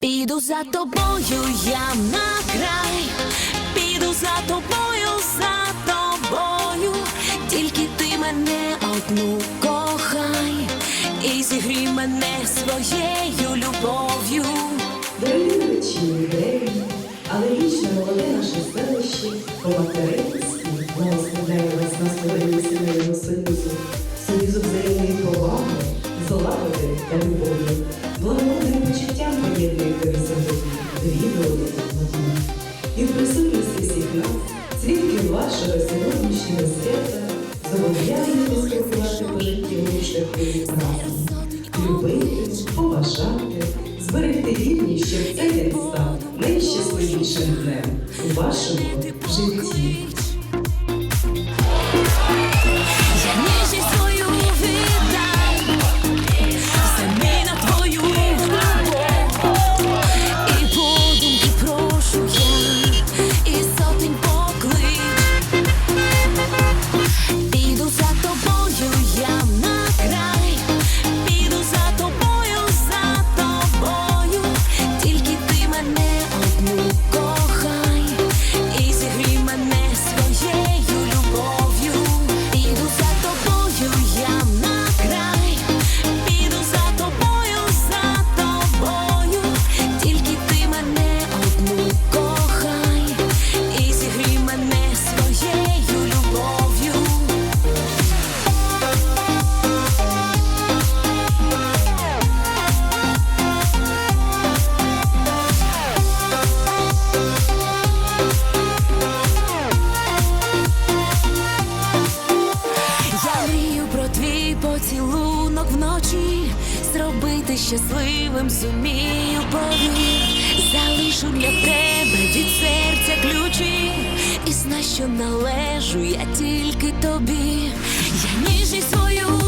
Піду за тобою, я на край, піду за тобою, за тобою, тільки ти мене одну кохай. І зігрій мене своєю любов'ю. Дорогі вечірні деревні, але вічно молоде наше селище, по-материнськи благословляє вас на створенні сімейного зобов'язані спілкувати по життєвому шляху разом. Любити, поважати, зберегти рівність, щоб цей день став найщасливішим днем у вашому житті. Щасливим зумію повір. Залишу для тебе від серця ключі, і знай, що належу я тільки тобі. Я ніжність свою